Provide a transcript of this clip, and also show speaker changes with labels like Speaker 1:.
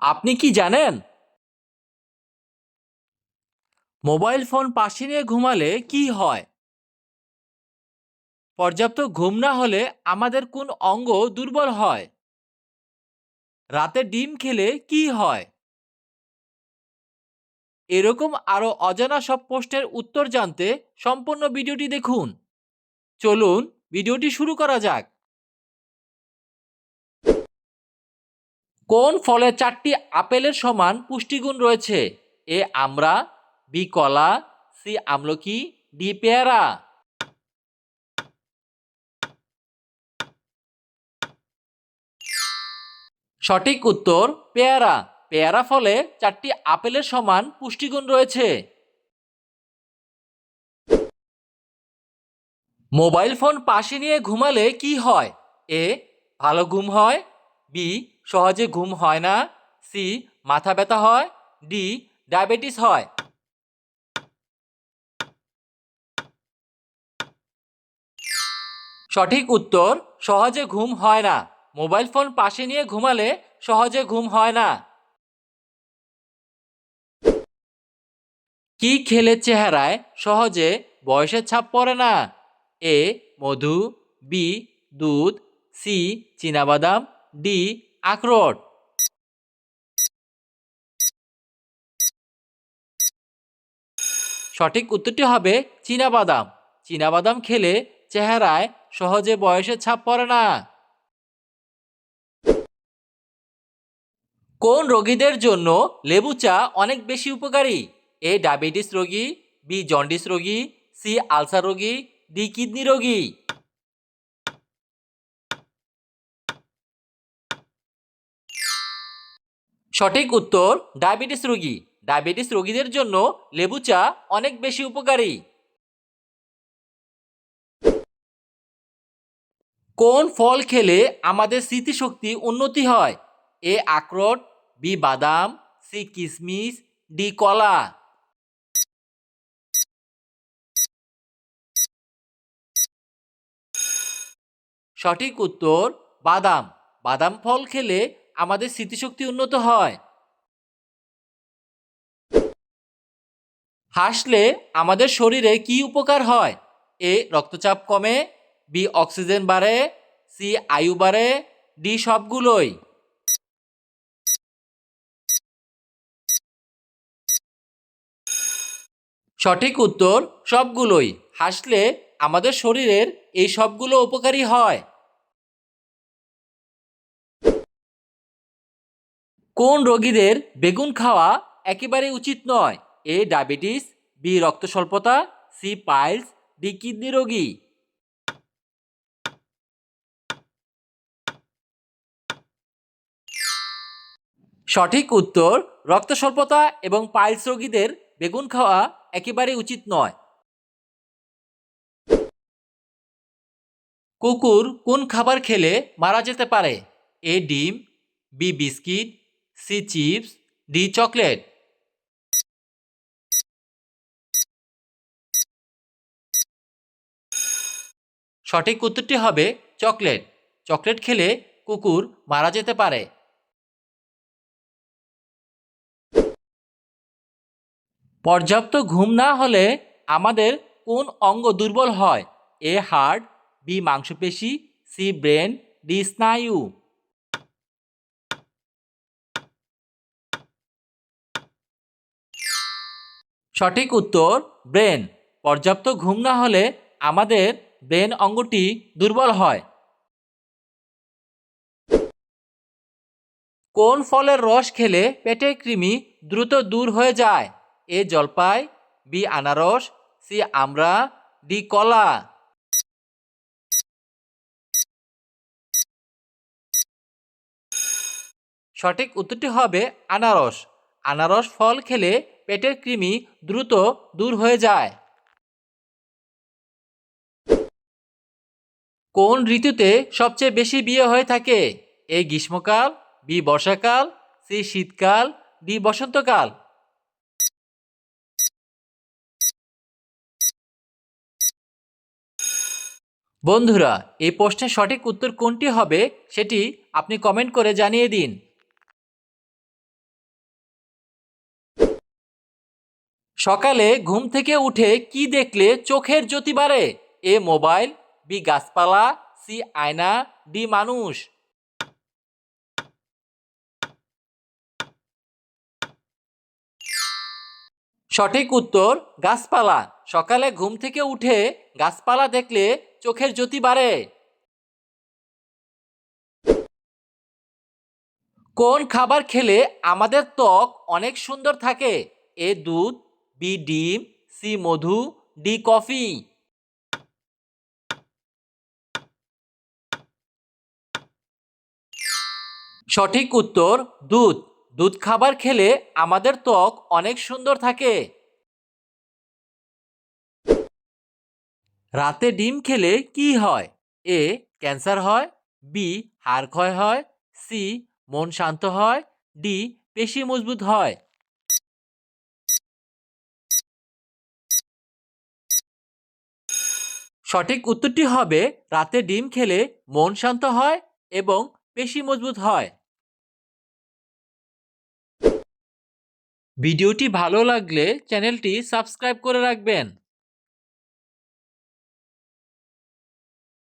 Speaker 1: আপনি কি জানেন? মোবাইল ফোন পাশে নিয়ে ঘুমালে কি হয়? পর্যাপ্ত ঘুম না হলে আমাদের কোন অঙ্গ দুর্বল হয়? রাতে ডিম খেলে কি হয়? এরকম আরও অজানা সব প্রশ্নের উত্তর জানতে সম্পূর্ণ ভিডিওটি দেখুন। চলুন, ভিডিওটি শুরু করা যাক। কোন ফলে চারটি আপেলের সমান পুষ্টিগুণ রয়েছে? এ আমরা, বি কলা, সি আমলকি, ডি পেয়ারা। সঠিক উত্তর, পেয়ারা। পেয়ারা ফলে চারটি আপেলের সমান পুষ্টিগুণ রয়েছে। মোবাইল ফোন পাশে নিয়ে ঘুমালে কি হয়? এ, ভালো ঘুম হয়। বি সহজে ঘুম হয় না। সি, মাথা ব্যথা হয়। ডি, ডায়াবেটিস হয়। সঠিক উত্তর, সহজে ঘুম হয় না। মোবাইল ফোন পাশে নিয়ে ঘুমালে সহজে ঘুম হয় না। কি খেলে চেহারায় সহজে বয়সের ছাপ পড়ে না? এ, মধু, বি, দুধ, সি, চীনাবাদাম, ডি আখরোট। সঠিক উত্তরটি হবে চীনাবাদাম। চীনাবাদাম খেলে চেহারায় সহজে বয়সের ছাপ পড়ে না। কোন রোগীদের জন্য লেবু চা অনেক বেশি উপকারী? এ ডায়াবেটিস রোগী, বি জন্ডিস রোগী, সি আলসার রোগী, ডি কিডনি রোগী। সঠিক উত্তর, ডায়াবেটিস রোগী। ডায়াবেটিস রোগীদের জন্য লেবু চা অনেক বেশি উপকারী। কোন ফল খেলে আমাদের স্মৃতিশক্তি উন্নতি হয়? এ আখরোট, বি বাদাম, সি কিশমিশ ডি কলা। সঠিক উত্তর, বাদাম। বাদাম ফল খেলে আমাদের স্মৃতিশক্তি উন্নত হয়। হাসলে আমাদের শরীরে কি উপকার হয়? এ, রক্তচাপ কমে, বি, অক্সিজেন বাড়ে, সি, আয়ু বাড়ে, ডি, সবগুলোই। সঠিক উত্তর, সবগুলোই। হাসলে আমাদের শরীরের এই সবগুলো উপকারী হয়। কোন রোগীদের বেগুন খাওয়া একেবারে উচিত নয়? এ, ডায়াবেটিস, বি, রক্ত স্বল্পতা, সি, পাইলস, ডি, কিডনি রোগী। সঠিক উত্তর, রক্ত স্বল্পতা এবং পাইলস রোগীদের বেগুন খাওয়া একেবারে উচিত নয়। কুকুর কোন খাবার খেলে মারা যেতে পারে? এ, ডিম, B, biscuit C chips, D chocolate. সঠিক উত্তরটি হবে চকলেট। চকলেট খেলে কুকুর মারা যেতে পারে। পর্যাপ্ত ঘুম না হলে আমাদের কোন অঙ্গ দুর্বল হয়? এ হার্ট বি মাংসপেশি, সি ব্রেন, ডি স্নায়ু। সঠিক উত্তর, ব্রেন। পর্যাপ্ত ঘুম না হলে আমাদের ব্রেন অঙ্গটি দুর্বল হয়। কোন ফলের রস খেলে পেটের কৃমি দ্রুত দূর হয়ে যায়? এ জলপাই, বি আনারস, সি আমড়া, ডি কলা। সঠিক উত্তরটি হবে আনারস। আনারস ফল খেলে পেটের কৃমি দ্রুত দূর হয়ে যায়। কোন ঋতুতে সবচেয়ে বেশি বিয়ে হয়ে থাকে? এ গ্রীষ্মকাল, বি বর্ষাকাল, সি শীতকাল, ডি বসন্তকাল। বন্ধুরা, এই প্রশ্নের সঠিক উত্তর কোনটি হবে সেটি আপনি কমেন্ট করে জানিয়ে দিন। সকালে ঘুম থেকে উঠে কি দেখলে চোখের জ্যোতি বাড়ে? এ মোবাইল, বি গাছপালা, সি আয়না, ডি মানুষ। সঠিক উত্তর, গাছপালা। সকালে ঘুম থেকে উঠে গাছপালা দেখলে চোখের জ্যোতি বাড়ে। কোন খাবার খেলে আমাদের ত্বক অনেক সুন্দর থাকে? এ দুধ বি ডিম সি মধু ডি কফি। সঠিক উত্তর, দুধ। দুধ খাবার খেলে আমাদের ত্বক অনেক সুন্দর থাকে। রাতে ডিম খেলে কি হয়? এ, ক্যান্সার হয় বি হাড় ক্ষয় হয় সি মন শান্ত হয় ডি পেশি মজবুত হয়। সঠিক উত্তরটি হবে, রাতে ডিম খেলে মন শান্ত হয় এবং পেশি মজবুত হয়। ভিডিওটি ভালো লাগলে চ্যানেলটি সাবস্ক্রাইব করে রাখবেন।